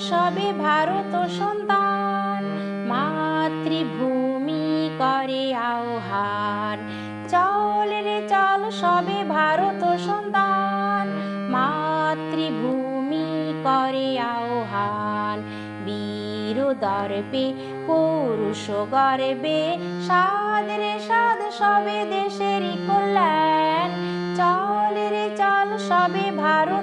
সবে ভারত সন্তান। মাতৃভূমি করে আহ্বান। চল রে চল, সবে ভারত সন্তান। মাতৃভূমি করে আহ্বান। বীর দর্পে, পুরুষ গর্বে সাদ রে সাদ সবে দেশেরই কল্যাণ। চল রে চল, সবে ভারত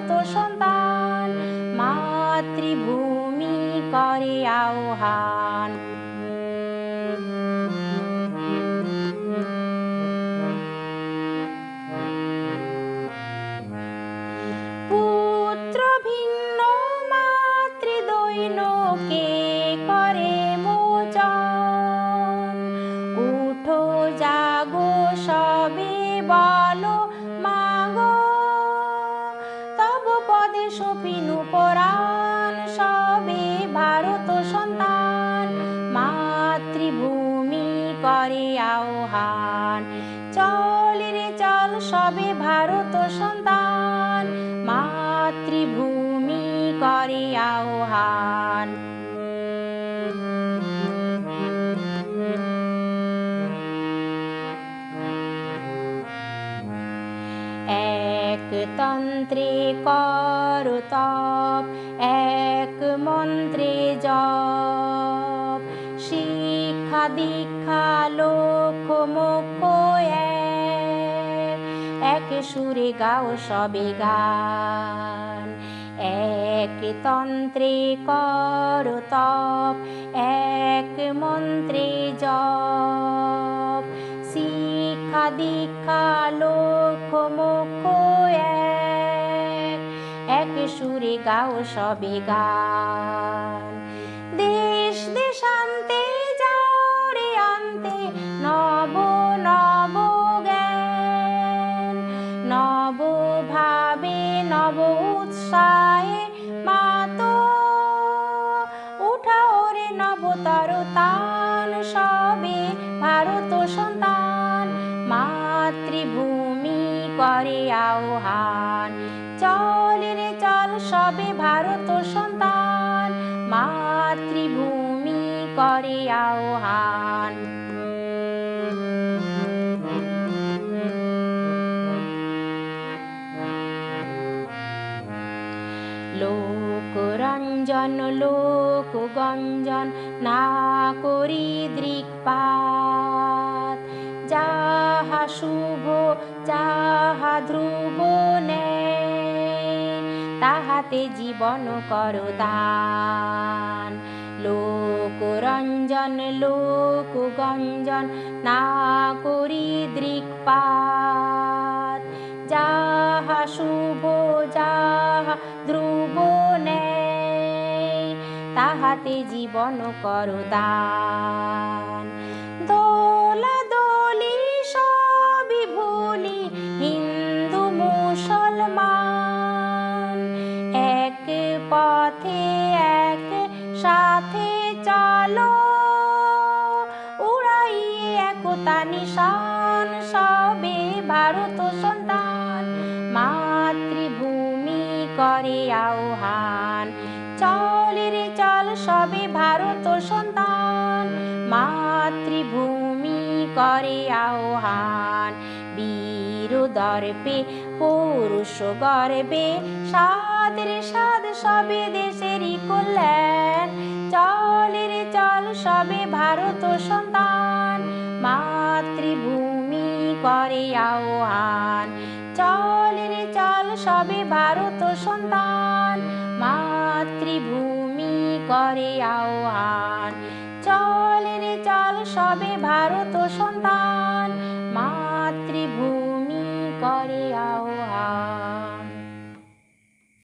সবে বলো, মাগো। তব পদে সপিনু পরাণ, সবে ভারত সন্তান। মাতৃভূমি করে আহ্বান। চল রে চল, সবে ভারত সন্তান। মাতৃভূমি করে আহ্বান। তন্ত্রে কর তপ এক মন্ত্রে জপ। শিক্ষা দীক্ষা লোক এক সুরে গাও সবে গান। এক তন্ত্রে কর তপ এক মন্ত্রে জপ। শিক্ষা দীক্ষা লোক মুখ সুরে গাও সবে গান। দেশ দেশান্তে যাও রে আন্তে, নব নব জ্ঞান। নব ভাবে নব উৎসাহে মাতো, উঠাও রে নবতর তান সবে ভারত সন্তান। মাতৃভূমি করে আহ্বান, চল সবে ভারত সন্তান, মাতৃভূমি করে আহ্বান। লোক রঞ্জন, লোক গঞ্জন, না করি দৃকপাত। যাহা শুভ, যাহা ধ্রুব তাহাতে জীবন কর দান। লোক রঞ্জন, লোক গঞ্জন, না করি দৃকপাত। যাহা শুভ, যাহা ধ্রুব নেয়, তাহাতে জীবন কর পথে এক, সাথে চলো। উড়াইয়ে একতা নিশান, সবে ভারত সন্তান। মাতৃভূমি করে আহ্বান। চল রে চল, সবে ভারত সন্তান। মাতৃভূমি করে আহ্বান। বীর দর্পে, পুরুষ গর্বে সাদ রে সাদ সবে দেশেরই কল্যাণ। চল রে চল সবে ভারত সন্তান, মাতৃভূমি করে আহ্বান। চল রে চল সবে ভারত সন্তান, মাতৃভূমি করে আহ্বান। চল রে চল সবে ভারত সন্তান Tchau.